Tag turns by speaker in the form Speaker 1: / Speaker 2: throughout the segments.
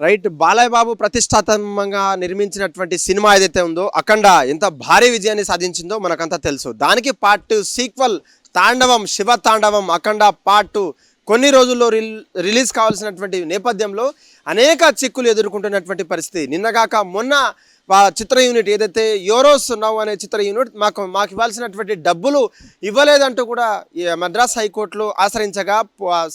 Speaker 1: Right Balayya Babu ప్రతిష్టాత్మకంగా నిర్మించినటువంటి cinema ఏదైతే ఉందో అఖండ ఎంత భారీ విజయాన్ని సాధించిందో మనకంతా తెలుసు. దానికి పార్ట్ టూ సీక్వల్ తాండవం శివ తాండవం అఖండ పార్ట్ టూ కొన్ని రోజుల్లో రిల్ రిలీజ్ కావాల్సినటువంటి నేపథ్యంలో అనేక చిక్కులు ఎదుర్కొంటున్నటువంటి పరిస్థితి. నిన్నగాక మొన్న చిత్ర యూనిట్ ఏదైతే యోరోస్ నవ్ అనే చిత్ర యూనిట్ మాకు మాకు ఇవ్వాల్సినటువంటి డబ్బులు ఇవ్వలేదంటూ కూడా మద్రాస్ హైకోర్టులో ఆశ్రయించగా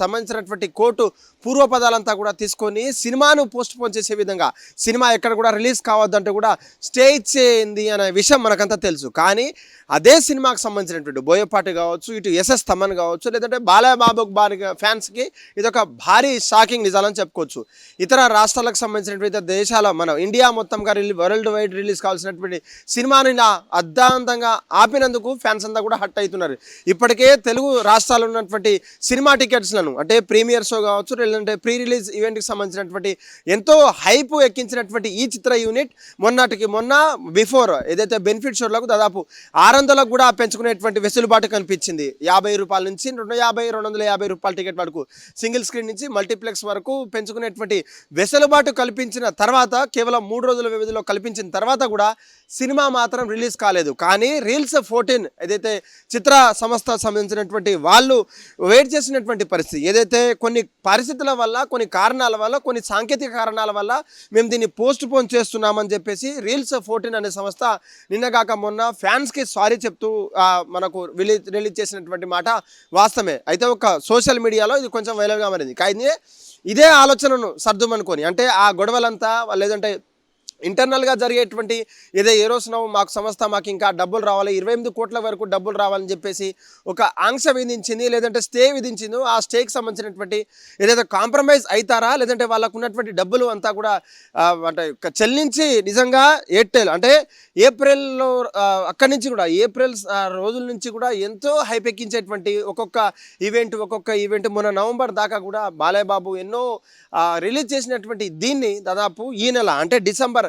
Speaker 1: సంబంధించినటువంటి కోర్టు పూర్వపదాలంతా కూడా తీసుకొని సినిమాను పోస్ట్ పోన్ చేసే విధంగా సినిమా ఎక్కడ కూడా రిలీజ్ కావద్దంటే కూడా స్టే చేయింది అనే విషయం మనకంతా తెలుసు. కానీ అదే సినిమాకి సంబంధించినటువంటి బోయపాటి కావచ్చు ఇటు ఎస్ఎస్ తమన్ కావచ్చు లేదంటే బాలయబాబు బారి ఫ్యాన్స్కి ఇదొక భారీ షాకింగ్ నిజాలని చెప్పుకోవచ్చు. ఇతర రాష్ట్రాలకు సంబంధించినటువంటి ఇతర దేశాల మన ఇండియా మొత్తంగా రిలీ వరల్డ్ వైడ్ రిలీజ్ కావాల్సినటువంటి సినిమాని ఇలా అర్ధాంతంగా ఆపినందుకు ఫ్యాన్స్ అంతా కూడా హట్ అవుతున్నారు. ఇప్పటికే తెలుగు రాష్ట్రాల్లో ఉన్నటువంటి సినిమా టికెట్స్లను అంటే ప్రీమియర్ షో కావచ్చు లేదంటే ప్రీ రిలీజ్ ఈవెంట్కి సంబంధించినటువంటి ఎంతో హైప్ ఎక్కించినటువంటి ఈ చిత్ర యూనిట్ మొన్నటికి మొన్న బిఫోర్ ఏదైతే బెనిఫిట్ షోర్లకు దాదాపు ఆరు వందలకు కూడా పెంచుకునేటువంటి వెసులుబాటు కనిపించింది. యాభై రూపాయల నుంచి రెండు యాభై రెండు వందల యాభై రూపాయల టికెట్ వరకు సింగిల్ స్క్రీన్ నుంచి మల్టీప్లెక్స్ వరకు పెంచుకునేటువంటి వెసులుబాటు కల్పించిన తర్వాత కేవలం మూడు రోజుల వ్యవధిలో కల్పించిన తర్వాత కూడా సినిమా మాత్రం రిలీజ్ కాలేదు. కానీ రీల్స్ ఫోర్టీన్ ఏదైతే చిత్ర సంస్థ సంబంధించినటువంటి వాళ్ళు వెయిట్ చేసినటువంటి పరిస్థితి ఏదైతే కొన్ని పరిస్థితి పరిస్థితుల వల్ల కొన్ని కారణాల వల్ల కొన్ని సాంకేతిక కారణాల వల్ల మేము దీన్ని పోస్ట్ పోన్ చేస్తున్నామని చెప్పేసి రీల్స్ ఫోర్టీన్ అనే సంస్థ నిన్నగాక మొన్న ఫ్యాన్స్కి సారీ చెప్తూ మనకు రిలీజ్ రిలీజ్ చేసినటువంటి మాట వాస్తవమే. అయితే ఒక సోషల్ మీడియాలో ఇది కొంచెం వైరల్గా మారింది. కానీ ఇదే ఆలోచనను సర్దుమనుకొని అంటే ఆ గొడవలంతా లేదంటే ఇంటర్నల్గా జరిగేటువంటి ఏదో ఏ రోజున మాకు సంస్థ మాకు ఇంకా డబ్బులు రావాలి ఇరవై ఎనిమిది కోట్ల వరకు డబ్బులు రావాలని చెప్పేసి ఒక ఆంక్ష విధించింది లేదంటే స్టే విధించింది ఆ స్టేకి సంబంధించినటువంటి ఏదైతే కాంప్రమైజ్ అవుతారా లేదంటే వాళ్ళకు ఉన్నటువంటి డబ్బులు అంతా కూడా అంటే చెల్లించి నిజంగా ఎయిర్టెల్ అంటే ఏప్రిల్లో అక్కడి నుంచి కూడా ఏప్రిల్ రోజుల నుంచి కూడా ఎంతో హైపెక్కించేటువంటి ఒక్కొక్క ఈవెంట్ ఒక్కొక్క ఈవెంట్ మొన్న నవంబర్ దాకా కూడా బాలయ్య బాబు ఎన్నో రిలీజ్ చేసినటువంటి దీన్ని దాదాపు ఈ నెల అంటే డిసెంబర్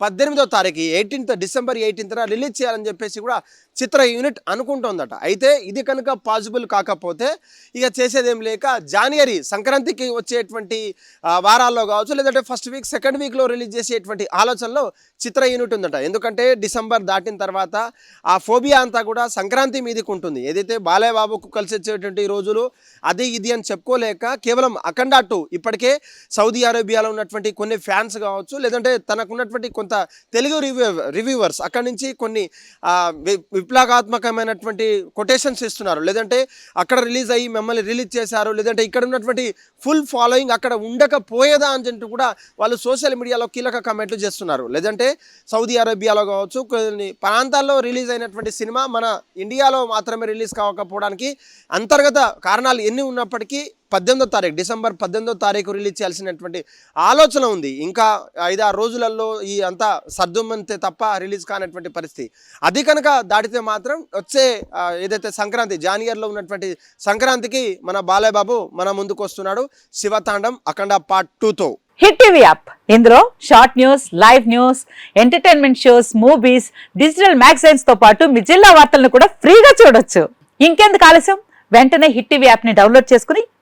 Speaker 1: పద్దెనిమిదో తారీఖు ఎయిటీన్త్ డిసెంబర్ ఎయిటీన్త్న రిలీజ్ చేయాలని చెప్పేసి కూడా చిత్ర యూనిట్ అనుకుంటోందట. అయితే ఇది కనుక పాసిబుల్ కాకపోతే ఇక చేసేదేం లేక జాన్వరి సంక్రాంతికి వచ్చేటువంటి వారాల్లో కావచ్చు లేదంటే ఫస్ట్ వీక్ సెకండ్ వీక్లో రిలీజ్ చేసేటువంటి ఆలోచనలో చిత్ర యూనిట్ ఉందట. ఎందుకంటే డిసెంబర్ దాటిన తర్వాత ఆ ఫోబియా అంతా కూడా సంక్రాంతి మీదకి ఉంటుంది. ఏదైతే బాలయ్యబాబుకు కలిసి వచ్చేటువంటి రోజులు అది ఇది అని చెప్పుకోలేక కేవలం అఖండ టూ ఇప్పటికే సౌదీ అరేబియాలో ఉన్నటువంటి కొన్ని ఫ్యాన్స్ కావచ్చు లేదంటే తనకున్నటువంటి కొంత తెలుగు రివ్యూ రివ్యూవర్స్ అక్కడి నుంచి కొన్ని విప్లవాత్మకమైనటువంటి కొటేషన్స్ ఇస్తున్నారు. లేదంటే అక్కడ రిలీజ్ అయ్యి మిమ్మల్ని రిలీజ్ చేశారు లేదంటే ఇక్కడ ఉన్నటువంటి ఫుల్ ఫాలోయింగ్ అక్కడ ఉండకపోయేదా అని చెప్పి కూడా వాళ్ళు సోషల్ మీడియాలో కీలక కమెంట్లు చేస్తున్నారు. లేదంటే సౌదీ అరేబియాలో కావచ్చు కొన్ని ప్రాంతాల్లో రిలీజ్ అయినటువంటి సినిమా మన ఇండియాలో మాత్రమే రిలీజ్ కావకపోవడానికి అంతర్గత కారణాలు ఎన్ని ఉన్నప్పటికీ పద్దెనిమిదో తారీఖు డిసెంబర్ పద్దెనిమిదో తారీఖు రిలీజ్ చేయాల్సినటువంటి ఆలోచన ఉంది. ఇంకా ఐదారు రోజులలో ఈ అంతా సర్దుమంతే తప్ప రిలీజ్ కానటువంటి పరిస్థితి. అది కనుక దాటితే మాత్రం వచ్చే ఏదైతే సంక్రాంతి జానియర్లో ఉన్నటువంటి సంక్రాంతికి మన బాలయ్య బాబు మన ముందుకు వస్తున్నాడు. శివతాండం అఖండ పార్ట్ టూతో.
Speaker 2: Hit TV app. ఇందులో short news live news entertainment shows movies digital మ్యాగజైన్స్తో పాటు మీ జిల్లా వార్తలను కూడా ఫ్రీగా చూడొచ్చు. ఇంకెందుకు ఆలస్యం? వెంటనే హిట్ టీవీ యాప్ని డౌన్లోడ్ చేసుకుని